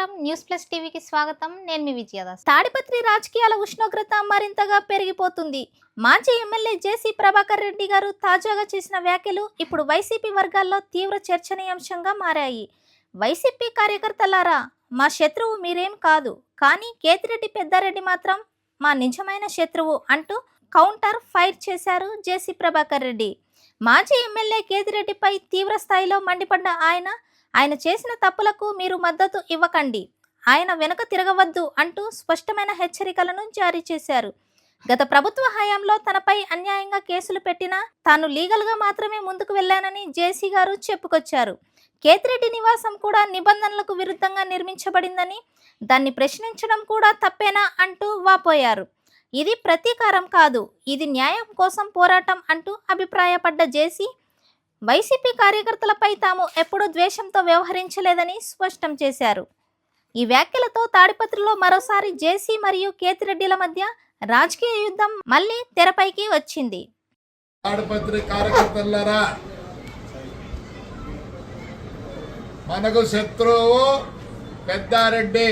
నమస్కారం. News plus టీవీకి స్వాగతం. నేను మీ విజయదాస్. తాడిపత్రి రాజకీయాల ఉష్ణోగ్రత మరింతగా పెరిగిపోతుంది. మాజీ ఎమ్మెల్యే జేసీ ప్రభాకర్ రెడ్డి గారు తాజాగా చేసిన వ్యాఖ్యలు ఇప్పుడు వైసీపీ వర్గాల్లో తీవ్ర చర్చనీయాంశంగా మారాయి. వైసీపీ కార్యకర్తలారా మా శత్రువు మీరేం కాదు. కానీ కేతిరెడ్డి పెద్దారెడ్డి మాత్రం మా నిజమైన శత్రువు అంటూ కౌంటర్ ఫైర్ చేశారు జేసీ ప్రభాకర్ రెడ్డి. మాజీ ఎమ్మెల్యే కేతిరెడ్డిపై తీవ్ర స్థాయిలో మండిపడ్డ ఆయన ఆయన చేసిన తప్పులకు మీరు మద్దతు ఇవ్వకండి. ఆయన వెనుక తిరగవద్దు అంటూ స్పష్టమైన హెచ్చరికలను జారీ చేశారు గత ప్రభుత్వ హయాంలో తనపై అన్యాయంగా కేసులు పెట్టినా తాను లీగల్గా మాత్రమే ముందుకు వెళ్ళానని జేసీ గారు చెప్పుకొచ్చారు. కేతిరెడ్డి నివాసం కూడా నిబంధనలకు విరుద్ధంగా నిర్మించబడిందని దాన్ని ప్రశ్నించడం కూడా తప్పేనా అంటూ వాపోయారు. ఇది ప్రతీకారం కాదు ఇది న్యాయం కోసం పోరాటం అంటూ అభిప్రాయపడ్డ జేసీ వైసీపీ కార్యకర్తలపై తాము ఎప్పుడూ ద్వేషంతో వ్యవహరించలేదని స్పష్టం చేశారు. ఈ వ్యాఖ్యలతో తాడిపత్రిలో మరోసారి జేసీ మరియు కేతిరెడ్డిల మధ్య రాజకీయ యుద్ధం మళ్ళీ తెరపైకి వచ్చింది. తాడిపత్రి కార్యకర్తలారా మనకు శత్రువు పెద్దారెడ్డి.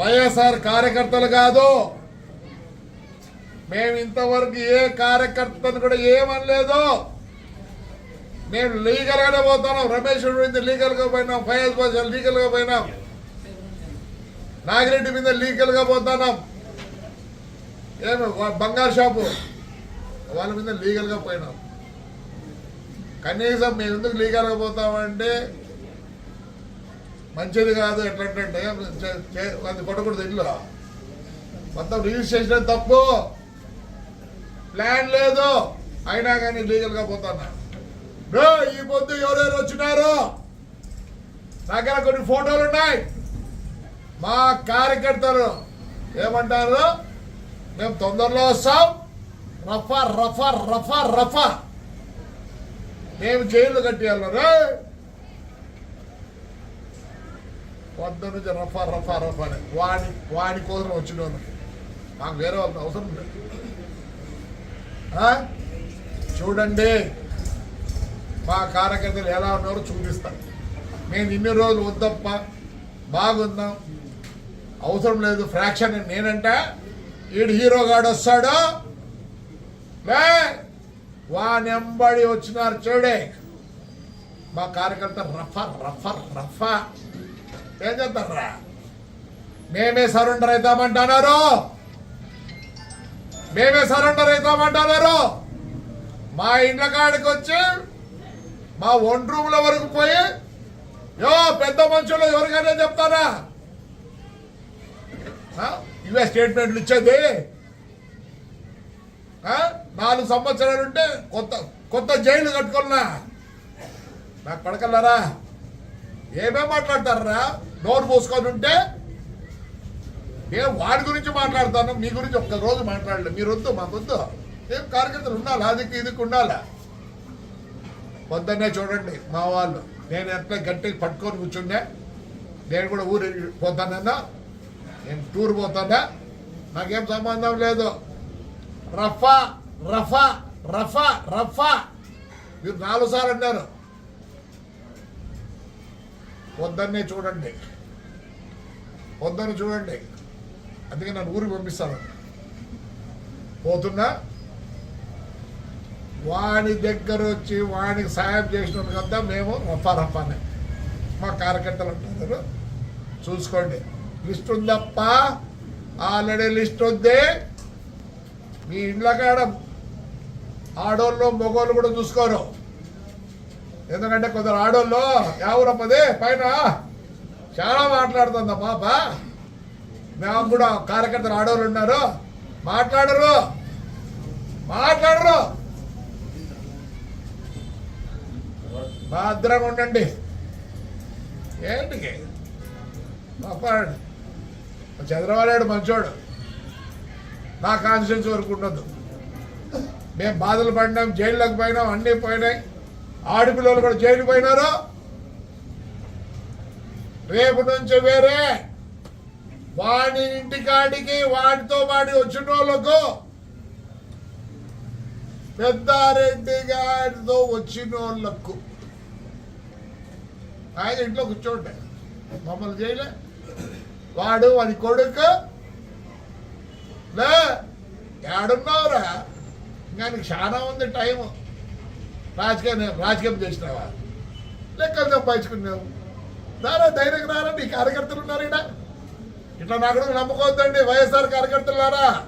వైఎస్ఆర్ కార్యకర్తలు కాదు మేము ఇంతవరకు ఏ కార్యకర్తను కూడా ఏమనలేదు. మేము లీగల్ గానే పోతున్నాం. రమేష్ మీద లీగల్గా పోయినాం. ఫైజ్ బాషా లీగల్గా పోయినాం. నాగిరెడ్డి మీద లీగల్గా పోతున్నాం. ఏమి బంగారు షాపు? వాళ్ళ మీద లీగల్గా పోయినాం. కనీసం మేము ఎందుకు లీగల్గా పోతామంటే మంచిది కాదు ఎట్లంటే అది కొట్టకూడదు ఇల్లు. మొత్తం రిజిస్ట్రేషన్ తప్పు. ప్లాన్ లేదు. అయినా కానీ లీగల్గా పోతాను? ఈ పొద్దు ఎవరెవరు వచ్చినారు? దగ్గర కొన్ని ఫోటోలు ఉన్నాయి. మా కార్యకర్తలు ఏమంటారు? మేము తొందరలో వస్తాం. రఫా రఫా రఫా రఫా. మేము జైలు కట్టేయాలి పొద్దు నుంచి రఫా రఫా రఫా అని వాడి వాడి కోసం వచ్చిన వాళ్ళు మాకు వేరే వాళ్ళకి అవసరం లేదు. చూడండి. మా కార్యకర్తలు ఎలా ఉన్నారో చూపిస్తాం. మేము ఇన్ని రోజులు వద్దప్ప బాగుందాం. అవసరం లేదు ఫ్రాక్షన్ నేనంటే. ఈడు హీరోగాడు వస్తాడు. లే వానెంబడి వచ్చినారు చూడే. మా కార్యకర్త రఫ రఫ రఫ. ఏం చేస్తారా? మేమే సరెండర్ అవుతామంటున్నారు. మేమే సరెండర్ అవుతామంటున్నారు మా ఇండ్ల కాడికి వచ్చి మా ఒంటి రూమ్ల వరకు పోయి యో పెద్ద మనుషులు ఎవరికైనా చెప్తారా? ఇవే స్టేట్మెంట్లు ఇచ్చేది. నాలుగు సంవత్సరాలు ఉంటే కొత్త కొత్త జైలు కట్టుకున్నా. నాకు పడకల్లారా ఏమేం మాట్లాడతారా? నోరు మూసుకొని ఉంటే నేను వాడి గురించి మాట్లాడతాను మీ గురించి ఒక్క రోజు మాట్లాడలేదు. మీరు వద్దు మాకు వద్దు. ఏం కార్యకర్తలు ఉండాలి? అదికి ఇదికి ఉండాలా? పొద్దున్నే చూడండి మా వాళ్ళు. నేను ఎట్లా గట్టి పట్టుకొని కూర్చుండే నేను కూడా ఊరు పోతానన్నా నేను టూర్ పోతానా? నాకేం సంబంధం లేదు. రఫా రఫా రఫా రఫా. మీరు నాలుగు సార్లు అన్నారు. పొద్దున్నే చూడండి. పొద్దున్న చూడండి. అందుకే నన్ను ఊరికి పంపిస్తాను. పోతున్నా? వాడి దగ్గర వచ్చి వాడికి సాయం చేసిన కదా మేము రఫా రఫానే. మా కార్యకర్తలు ఉంటారు చూసుకోండి. లిస్ట్ ఉందప్ప? ఆల్రెడీ లిస్ట్ ఉంది. మీ ఇండ్ల కాడ ఆడోళ్ళు మగోళ్ళు కూడా చూసుకోరు. ఎందుకంటే కొందరు ఆడోళ్ళు ఎవరమ్మది పైన. చాలా మాట్లాడుతుందా పాప మేము కూడా కార్యకర్తలు ఆడవాళ్ళు ఉన్నారు? మాట్లాడరు. మాట్లాడరు. భద్రంగా ఉండండి. ఏంటికి? పాపాడు చంద్రబాబు మంచోడు. నా కాన్స్టిట్యూన్స్ వరకు ఉండదు. మేము బాధలు పడినాం జైల్లోకి పోయినాం అన్నీ పోయినాయి. ఆడపిల్లలు కూడా జైలు పోయినారు. రేపు నుంచి వేరే వాడి ఇంటికాడికి వాడితో వాడి వచ్చిన వాళ్ళకు పెద్దారెడ్డి గారితో వచ్చిన వాళ్ళకు ఆయన ఇంట్లో కూర్చోండి. మమ్మల్ని చేయలే. వాడు వాడి కొడుకు. లే ఏడున్నావురా? ఇంకా నీకు చాలా ఉంది టైము. రాజకీయం రాజకీయం చేసినావా? లెక్కలు సంపాదించుకున్నావు. రారా ధైర్యం రారా? నీ కార్యకర్తలు ఉన్నారు ఇక్కడ ఇట్లా నాకు నమ్మకొద్దండి వైఎస్ఆర్ కార్యకర్తలారా.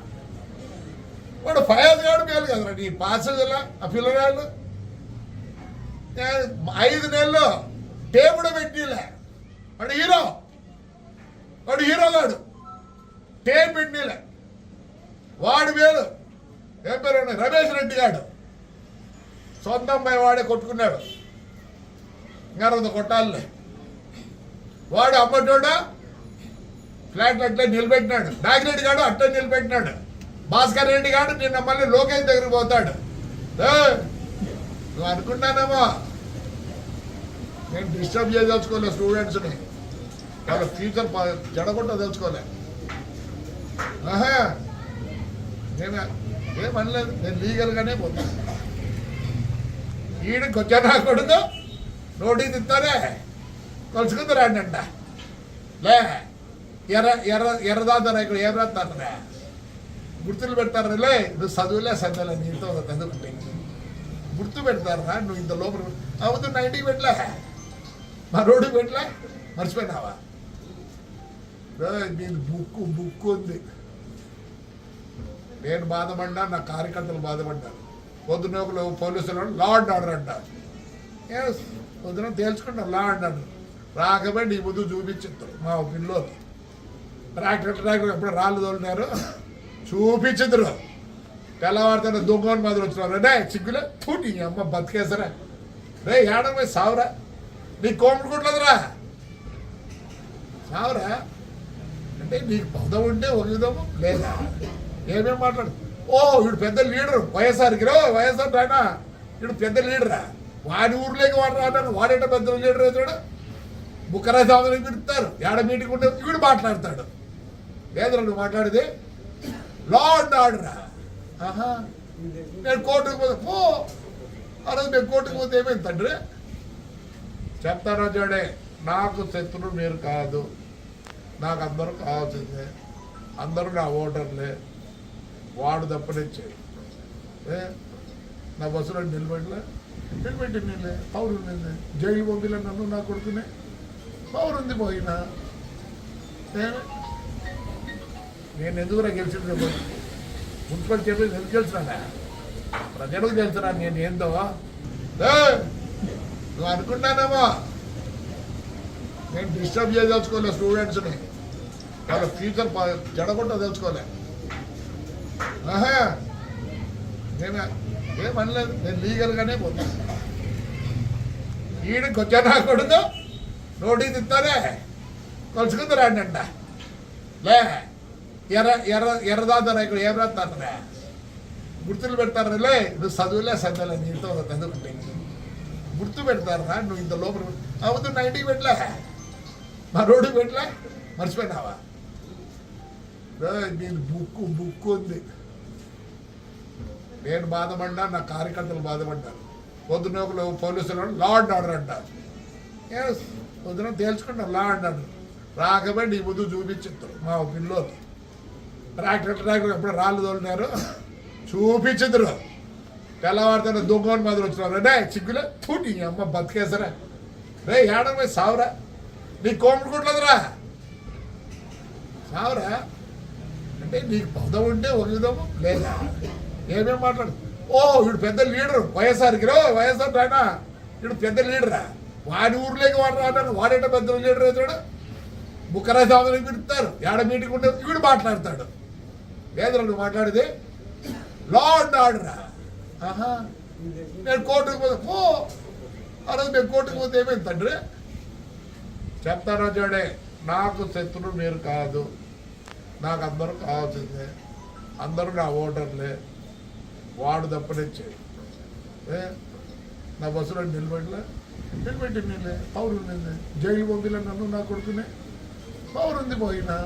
వాడు ఫయాజ్ గాడు మేలు కదరా నీ పాసెస్ ఆ పిల్లగాళ్ళు. ఐదు నెలలు టేపుడు పెట్టిలే. వాడు హీరో. వాడు హీరో గాడు. టేప్ పెట్టిలే. వాడు మేలు. ఏం పేరు రమేష్ రెడ్డి గాడు. సొంత అమ్మాయి వాడే కొట్టుకున్నాడు. ఇంకా కొట్టాలి. వాడు అమ్మటోడా ఫ్లాట్ అట్లా నిలబెట్టినాడు. నాగిరెడ్డి గాడు అట్లే నిలబెట్టినాడు. భాస్కర్ రెడ్డి గాడు నిన్న మళ్ళీ లోకేష్ దగ్గరికి పోతాడు. నువ్వు అనుకుంటానేమో? నేను డిస్టర్బ్ చేయదలుచుకోలే స్టూడెంట్స్ని. వాళ్ళ ఫ్యూచర్ జడగొట్ట తెలుసుకోలే. ఆహా నేను ఏమనలేదు నేను లీగల్గానే పోతాను ఈడికి వచ్చా నా కొడుకు? నోటీస్ ఇస్తారే? కలుసుకుంది అంట లే. ఎర్ర ఎర్ర ఎర్రదాదారా ఇక్కడ ఏం గుర్తులు పెడతారులే నువ్వు చదువులే చదువులే నీతో చదువుకుంటే గుర్తు పెడతారా నువ్వు ఇంత లోపల అవుతు నైన్టీకి పెట్టలే మా రోడ్డుకి పెట్టలే మర్చిపోయినావా? ఏయ్, నీది బుక్కు బుక్కు ఉంది. నేను బాధపడ్డా నా కార్యకర్తలు బాధపడ్డారు. పొద్దున ఒకరు పోలీసులు లా అండ్ ఆర్డర్ అంటారు. పొద్దున తేల్చుకుంటారు లా అండ్ ఆర్డర్ రాకపోయి నీ ముందు చూపించారు మా పిల్లలు ట్రాక్టర్ ట్రాక్టర్ ఎప్పుడు రాళ్ళు తోలినారు. చూపించదురు తెల్లవారితేనే దొంగని మాదిరి వచ్చినారు. రే చిక్కులే. తూటి అమ్మ బతికేసరా రే ఏడమే సావురా? నీ కోముడుకుంటుందిరా సావురా? అంటే నీకు పదం ఉంటే ఒక విధము లేదా? ఏమేం మాట్లాడు? ఓ వీడు పెద్ద లీడర్. వైఎస్ఆర్కి రో వైఎస్ఆర్ ఆయన వీడు పెద్ద లీడరా? వాడి ఊర్లోకి వాడు రావడానికి వాడేట పెద్ద లీడర్ అవుతాడు బుక్కరాజు స్వామిని పిలుస్తారు ఏడ మీటింగ్ ఉంటే వీడు మాట్లాడతాడు. లేదురా మాట్లాడితే మాట్లాడేది లా అండ్ ఆర్డర్ నేను కోర్టుకు పోతే. పో. ఆ రోజు నేను కోర్టుకు పోతే ఏమైంది తండ్రి? చెప్తానో చూడే నాకు శత్రువు మీరు కాదు. నాకు అందరూ కావాల్సిందే. అందరూ నా ఓటర్లే. వాడు తప్పనిచ్చే ఏ? నా బస్సులో నిలబడలే? నిలబెట్టి నిలే. పౌరు నిన్నే జైలు పంపిలే నన్ను నా కొడుకునే. పౌరు ఉంది పోయినా నేను ఎందుకురా గెలిచింది చెప్పు. మున్సిపల్ చెప్పి ఎందుకు గెలిచినా ప్రజలకు తెలుసురా నేను ఏందో. ఏ? నువ్వు అనుకుంటానేమో. నేను డిస్టర్బ్ చేయదలుచుకోలే స్టూడెంట్స్ని. వాళ్ళ ఫ్యూచర్ జడకుండా తెలుసుకోలే. ఆహా. నేను ఏమనలేదు నేను లీగల్గానే పోతాను ఈడికి వచ్చా నా కొడుకు? నోటీస్ ఇస్తానే కలుసుకుంది అంట లే. ఎర్ర ఎర్ర ఎర్రదాదారా ఇక్కడ ఏం గుర్తులు పెడతారులే. నువ్వు చదువులే చదవలే నీతో చదువుకుంటే గుర్తు పెడతారా నువ్వు ఇంత లోపల అవుతు నైన్టీకి పెట్టలే. మా రోడ్డుకి పెట్టలే. మర్చిపోయినావా? నేను బుక్కు బుక్కు ఉంది. నేను బాధపడ్డా నా కార్యకర్తలు బాధపడ్డారు. పొద్దున ఒకరు పోలీసులు లా అండ్ ఆర్డర్ అంటారు. పొద్దున తేల్చుకుంటారు లా అండ్ ఆర్డర్. రాకపోయి నీ ముందు చూపించారు మా పిల్లలు ట్రాక్టర్ ట్రాక్టర్ ఎప్పుడు రాళ్ళు తోలినారు. చూపించదురు తెల్లవారితేనే దొంగని మాదిరి వచ్చినారు. రే చిగ్గులే తూటి అమ్మ బతికేసరా. రే ఏడమే సావురా. నీ కోముడుకుంటుందిరా సావురా. అంటే నీకు పదం ఉంటే వదిలిదాము లేదా? ఏమేం మాట్లాడు? ఓ వీడు పెద్ద లీడర్. వైఎస్ఆర్కి రో వైఎస్ఆర్ ఆయన వీడు పెద్ద లీడరా. వాడి ఊర్లోకి వాడు రావడానికి వాడేట పెద్ద లీడర్ అవుతాడు బుక్కరాజు స్వామిని పిలుస్తారు ఏడ మీటింగ్ ఉంటే వీడు మాట్లాడతాడు. లేదురా మాట్లాడితే మాట్లాడేది లా అండ్ ఆర్డర్ నేను కోర్టుకు పోతే. పో. ఆ రోజు నేను కోర్టుకు పోతే ఏమైంది తండ్రి? చెప్తానో చూడే నాకు శత్రువు మీరు కాదు. నాకు అందరూ కావాల్సిందే. అందరూ నా ఓటర్లే. వాడు తప్పనిచ్చే ఏ? నా బస్సులో నిలబడలే? నిలబెట్టి నిలే పౌరు నిన్నే జైలు పంపిలే నన్ను నా కొడుకునే. పౌరు ఉంది పోయినా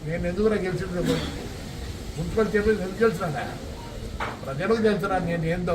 ఏ? నేను ఎందుకురా గెలిచింది మున్సిపల్ చైర్మన్ ఎందుకు గెలిచినా ప్రజలకు తెలుసురా నేను ఏందో